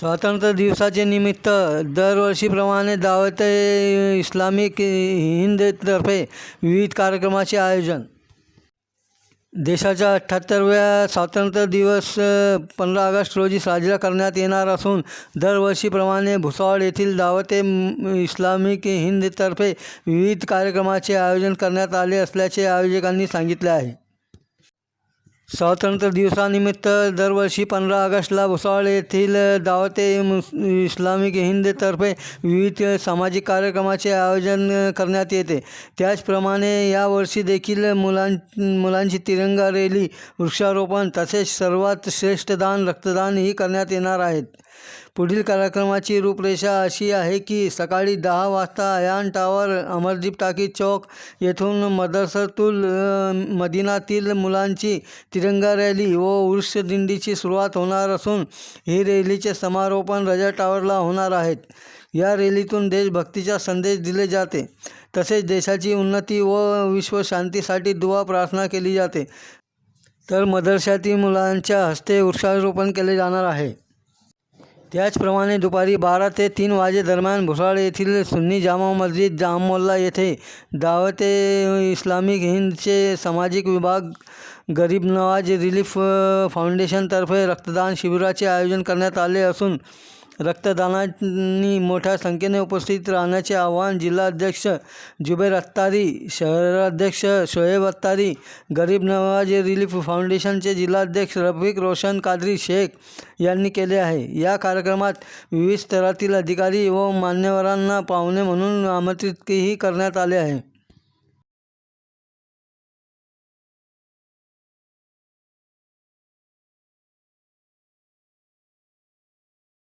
स्वातंत्र्य दिवसाचे निमित्त दरवर्षीप्रमाणे दावत इस्लामिक हिंदतर्फे विविध कार्यक्रमाचे आयोजन. देशाच्या अठ्ठ्याहत्तरव्या स्वातंत्र्य दिवस पंधरा ऑगस्ट रोजी साजरा करण्यात येणार असून दरवर्षीप्रमाणे भुसावळ येथील दावत ए इस्लामिक हिंदतर्फे विविध कार्यक्रमाचे आयोजन करण्यात आले असल्याचे आयोजकांनी सांगितले आहे. स्वातंत्र्य दिवसानिमित्त दरवर्षी पंधरा ऑगस्टला भुसावळ येथील दावते मुस इस्लामिक हिंदतर्फे विविध सामाजिक कार्यक्रमाचे आयोजन करण्यात येते. त्याचप्रमाणे यावर्षी देखील मुलां मुलांची तिरंगा रॅली वृक्षारोपण तसेच सर्वात श्रेष्ठ दान रक्तदान ही करण्यात येणार आहेत. पुढील कार्यक्रमाची रूपरेषा अशी आहे की सकाळी दहा वाजता अयान टावर अमरदीप टाकी चौक येथून मदरसतुल मदिनातील मुलांची तिरंगा रॅली व उर्स दिंडीची सुरुवात होणार असून ही रॅलीचे समारोपण रजा टावरला होणार आहेत. या रॅलीतून देशभक्तीचा संदेश दिले जाते. तसेच देशाची उन्नती व विश्वशांतीसाठी दुवा प्रार्थना केली जाते. तर मदरशातील मुलांच्या हस्ते वृक्षारोपण केले जाणार आहे. त्याचप्रमाणे दुपारी बारा ते तीन वाजेदरम्यान भुसाळ येथील सुन्नी जामा मस्जिद जाममोल्ला येथे दावत ए इस्लामिक हिंदचे सामाजिक विभाग गरीब नवाज रिलीफ फाउंडेशनतर्फे रक्तदान शिबिराचे आयोजन करण्यात आले असून रक्तदानानी मोठ्या संख्येने उपस्थित राहण्याचे आवाहन जिल्हाध्यक्ष जुबेर अत्तारी शहराध्यक्ष शोएब अत्तारी गरीब नवाज रिलीफ फाउंडेशनचे जिल्हाध्यक्ष रफिक रोशन कादरी शेख यांनी केले आहे. या कार्यक्रमात विविध स्तरातील अधिकारी व मान्यवरांना पाहुणे म्हणून आमंत्रितही करण्यात आले आहे.